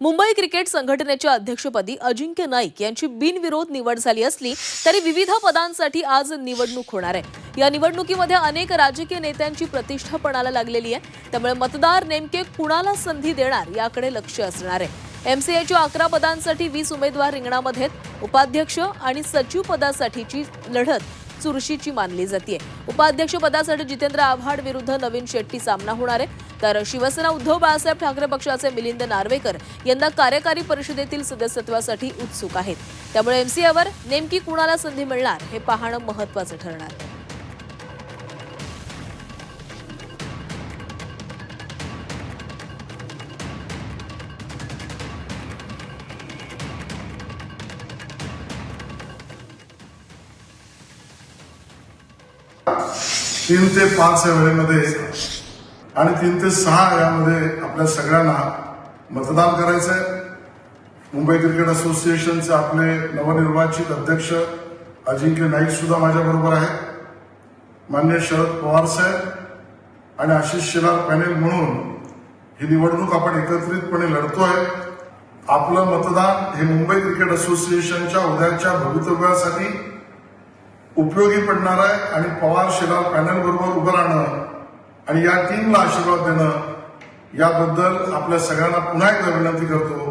Mumbai cricket संघटनेच्या अध्यक्षपदी अजिंक्य नाईक यांची बिनविरोध निवड झाली असली तरी विविध पदांसाठी आज निवडणूक होणार आहे. या निवडणुकीमध्ये अनेक राजकीय नेत्यांची प्रतिष्ठा पणाला लागलेली आहे. त्यामुळे मतदार नेमके कुणाला संधी देणार याकडे लक्ष असणार आहे. एमसीएच्या अकरा पदांसाठी वीस उमेदवार रिंगणामध्ये उपाध्यक्ष आणि सचिव पदासाठीची लढत चुरशीची मानली जाते. उपाध्यक्ष पदासाठी जितेंद्र आव्हाड विरुद्ध नवीन शेट्टी सामना होणार आहे. तर शिवसेना उद्धव बाळासाहेब ठाकरे पक्षाचे मिलिंद नार्वेकर यंदा कार्यकारी परिषदेतील सदस्यत्वासाठी उत्सुक आहेत. त्यामुळे एमसीआयवर नेमकी कुणाला संधी मिळणार हे पाहणं महत्वाचं ठरणार आहे. तीन ते पाच या वेळेमध्ये आणि तीन ते सहा यामध्ये आपल्या सगळ्यांना मतदान करायचं आहे मुंबई क्रिकेट असोसिएशनचे आपले नवनिर्वाचित अध्यक्ष अजिंक्य नाईक सुद्धा माझ्याबरोबर आहेत मान्य शरद पवार साहेब आणि आशिष शेलार पॅनेल म्हणून ही निवडणूक आपण एकत्रितपणे लढतोय. आपलं मतदान हे मुंबई क्रिकेट असोसिएशनच्या उद्याच्या भवितव्यासाठी उपयोगी पडणार आहे आणि पवार शेलार पॅनल बरोबर उभं राहणं आणि या टीमला आशीर्वाद देणं याबद्दल आपल्या सगळ्यांना पुन्हा एकदा विनंती करतो.